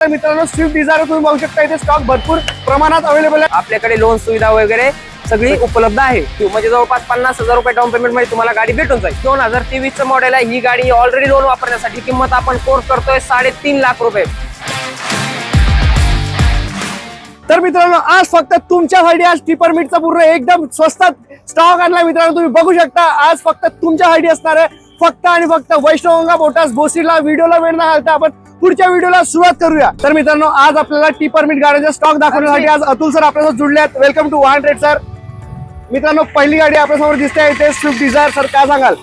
तर मित्रांनो Swift Dzire तुम्ही बघू शकता इथे स्टॉक भरपूर प्रमाणात अवेलेबल आहे. आपल्याकडे लोन सुविधा वगैरे सगळी उपलब्ध आहे. म्हणजे जवळपास पन्नास हजार रुपये डाऊन पेमेंटमध्ये तुम्हाला गाडी भेटून जाईल. दोन हजार तेवीस चं मॉडेल आहे. ही गाडी ऑलरेडी लोन वापरण्यासाठी किंमत आपण कोर्स करतोय साडेतीन लाख रुपये. तर मित्रांनो आज फक्त तुमच्यासाठी आज टिपर मीटचा पूर्ण एकदम स्वस्तात स्टॉक आणला मित्रांनो तुम्ही बघू शकता. आज फक्त तुमच्यासाठी असणार आहे. फक्त आणि फक्त वैष्णवंगा मोटार्स बोसीला व्हिडिओला वेळ न घालता आपण पुढच्या व्हिडिओला सुरुवात करूया. तर मित्रांनो आज आपल्याला टिपर मीट गाड्यांचा स्टॉक दाखवण्यासाठी आज अतुल सर आपल्यासोबत जुळले आहेत. Welcome to one hundred sir मित्रांनो पहिली गाडी आपल्यासमोर दिसते आहे ते स्विफ्ट डिझायर सर काय सांगाल?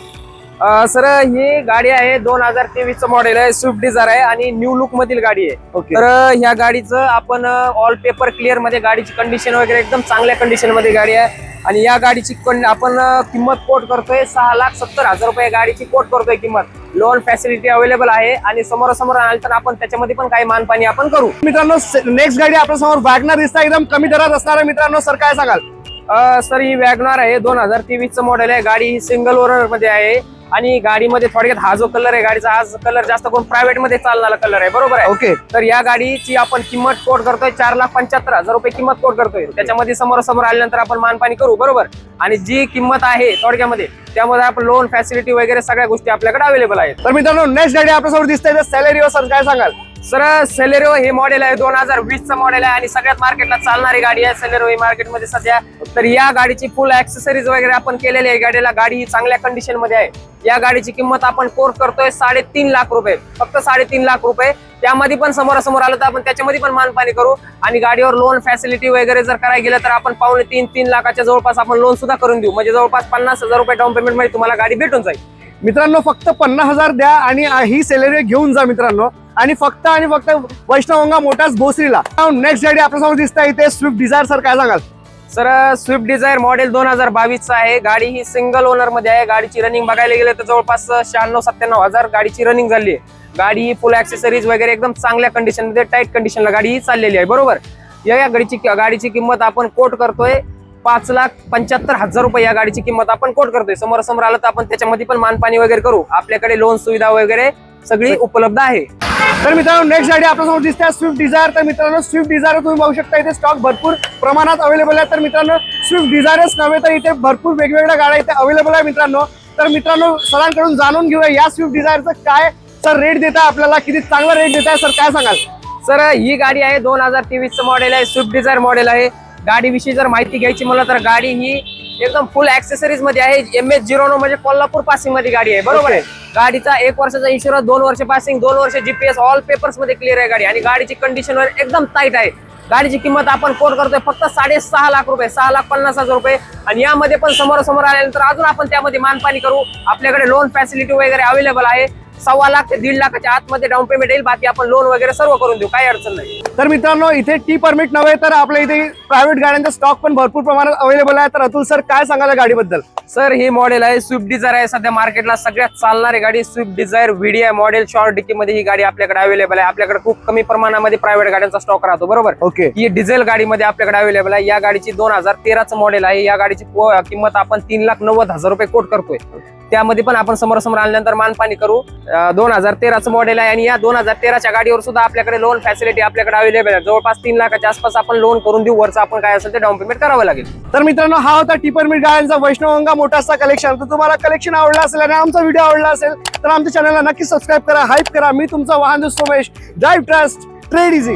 सर ही गाडी आहे दोन हजार तेवीस चं मॉडेल आहे स्विफ्ट डिझायर आहे आणि न्यू लुक मधील गाडी आहे. Okay. तर ह्या गाडीचं आपण ऑल पेपर क्लिअरमध्ये गाडीची कंडिशन वगैरे एकदम चांगल्या कंडिशनमध्ये गाडी आहे. आणि या गाडीची आपण अं, किंमत कोट करतोय सहा लाख सत्तर हजार रुपये गाडीची कोट करतोय किंमत. लोन फॅसिलिटी अवेलेबल आहे आणि समोरासमोर आणलं तर आपण त्याच्यामध्ये पण काही मानपाणी आपण करू. मित्रांनो नेक्स्ट गाडी आपल्यासमोर वॅगनर दिसता. एकदम कमी दरात असणार मित्रांनो सर काय सांगाल. सर ही वॅगनार आहे. दोन हजार तेवीस चं मॉडेल आहे. गाडी ही सिंगल ओनरमध्ये आहे. आणि गाडीमध्ये थोडक्यात हा जो कलर आहे गाडीचा हा कलर जास्त करून प्रायव्हेटमध्ये चालणारा कलर आहे. बरोबर आहे? ओके तर या गाडीची आपण किंमत कोट करतोय चार लाख पंच्याहत्तर हजार रुपये किंमत कोट करतोय. त्याच्यामध्ये समोर समोर आल्यानंतर आपण मानपाणी करू बरोबर? आणि जी किंमत आहे थोडक्यामध्ये त्यामध्ये आपण लोन फॅसिलिटी वगैरे सगळ्या गोष्टी आपल्याकडे अवेलेबल आहेत. तर मित्रांनो नेक्स्ट गाडी आपल्यासमोर दिसते. सॅलरी सर काय सांगाल? सर सेलेरो हे मॉडेल आहे दोन हजार वीस चं मॉडेल आहे आणि सगळ्यात मार्केटला चालणारी गाडी आहे सेलेरो ही मार्केटमध्ये सध्या. तर या गाडीची फुल ऍक्सेसरीज वगैरे आपण केलेली आहे. गाडीला गाडी ही चांगल्या कंडिशनमध्ये आहे. या गाडीची किंमत आपण कोर्स करतोय साडेतीन लाख रुपये. फक्त साडेतीन लाख रुपये. त्यामध्ये पण समोरासमोर आलं तर आपण त्याच्यामध्ये पण मानपाणी करू. आणि गाडीवर लोन फॅसिलिटी वगैरे जर करायला गेलं तर आपण पावणे तीन तीन लाखाच्या जवळपास आपण लोन सुद्धा करून देऊ. म्हणजे जवळपास पन्नास हजार रुपये डाऊन पेमेंटमध्ये तुम्हाला गाडी भेटून जाईल. मित्रांनो फक्त पन्नास हजार द्या आणि ही सॅलरी घेऊन जा मित्रांनो. आणि फक्त आणि फक्त वैष्णवंगा मोटार्स भोसरीला. नेक्स्ट गाडी आपल्यासमोर दिसत आहे इथे स्विफ्ट डिझायर सर काय सांगाल? सर स्विफ्ट डिझायर मॉडेल दोन हजार बावीसचा आहे. गाडी ही सिंगल ओनरमध्ये आहे. गाडीची रनिंग बघायला गेलं तर जवळपास शहाण्णव सत्त्याण्णव हजार गाडीची रनिंग झाली आहे. गाडी ही फुल ऍक्सेसरीज वगैरे एकदम चांगल्या कंडिशनमध्ये टाईट कंडिशनला गाडी ही चाललेली आहे. बरोबर? या या गाडीची गाडीची किंमत आपण कोट करतोय. पाच लाख पंच्याहत्तर हजार रुपये या गाडीची किंमत आपण कोट करतोय. समोर समोर आलं तर आपण त्याच्यामध्ये पण मानपाणी वगैरे करू. आपल्याकडे लोन सुविधा वगैरे सगळी उपलब्ध आहे. तर मित्रांनो नेक्स्ट गाडी आपल्यासमोर दिसते स्विफ्ट डिझायर तर मित्रांनो स्विफ्ट डिझायर तुम्ही बघू शकता इथे स्टॉक भरपूर प्रमाणात अवेलेबल आहे. तर मित्रांनो स्विफ्ट डिझायरच नव्हे तर इथे भरपूर वेगवेगळ्या गाड्या इथे अवेलेबल आहे मित्रांनो. तर मित्रांनो सरांकडून जाणून घेऊया या स्विफ्ट डिझायरचं काय सर रेट देत आहे आपल्याला किती चांगला रेट देत आहे सर काय सांगाल? सर ही गाडी आहे दोन हजार तेवीसचं मॉडेल आहे स्विफ्ट डिझायर मॉडेल आहे. गाडीविषयी जर माहिती घ्यायची म्हणलं तर गाडी ही एकदम फुल ऍक्सेसरीजमध्ये आहे. एम एच झिरो नो म्हणजे कोल्हापूर पासिंगमध्ये गाडी आहे. बरोबर आहे? गाडीचा एक वर्षाचा इन्शुरन्स दोन वर्ष पासिंग दोन वर्ष जीपीएस ऑल पेपर्समध्ये क्लिअर आहे गाडी. आणि गाडीची कंडिशन एकदम टाईट आहे. गाडीची किंमत आपण कोट करतोय फक्त साडेसहा लाख रुपये सहा लाख पन्नास हजार रुपये. आणि यामध्ये पण समोर समोर आल्यानंतर अजून आपण त्यामध्ये मानपाणी करू. आपल्याकडे लोन फॅसिलिटी वगैरे अवेलेबल आहे. सव्वा लाख ते दीड लाखाच्या आतमध्ये डाऊन पेमेंट येईल. बाकी आपण लोन वगैरे सर्व करून देऊ. काही अडचण नाही. तर मित्रांनो इथे टी परमिट नव्हे तर आपल्या इथे प्रायव्हेट गाड्यांचा स्टॉक पण भरपूर प्रमाणात अवेलेबल आहे. तर अतुल सर काय सांगाल गाडीबद्दल? सर ही मॉडेल आहे स्विफ्ट डिझायर आहे. सध्या मार्केटला सगळ्यात चालणारी गाडी Swift Dzire VDI model short dickey मध्ये ही गाडी आपल्याकडे अवेलेबल आहे. आपल्याकडे खूप कमी प्रमाणामध्ये प्रायव्हेट गाड्यांचा स्टॉक राहतो. बरोबर? ओके. ही डिझेल गाडीमध्ये आपल्याकडे अवेलेबल आहे. या गाडीची दोन हजार तेराचं मॉडेल आहे. या गाडीची किंमत आपण तीन लाख नव्वद हजार रुपये कोट करतोय. त्यामध्ये पण आपण समोर समोर आणल्यानंतर मानपाणी करू. दोन हजार तेराचं मॉडेल आहे आणि या दोन हजार तेराच्या गाडीवर सुद्धा आपल्याकडे लोन फॅसिलिटी आपल्याकडे अवेलेबल आहे. जवळपास तीन लाखाच्या आसपास आपण लोन करून देऊ. वरचं आपण काय असेल ते डाऊन पेमेंट करावं लागेल. तर मित्रांनो हा होता टी गाड्यांचा वैष्णवंगा मोठासा कलेक्शन तर तुम्हाला कलेक्शन आवडला असेल आणि आमचा व्हिडिओ आवडला असेल तर आमच्या चॅनलला नक्की सबस्क्राईब करा हाईप करा. मी तुमचा वाहन Somesh drive trust trade easy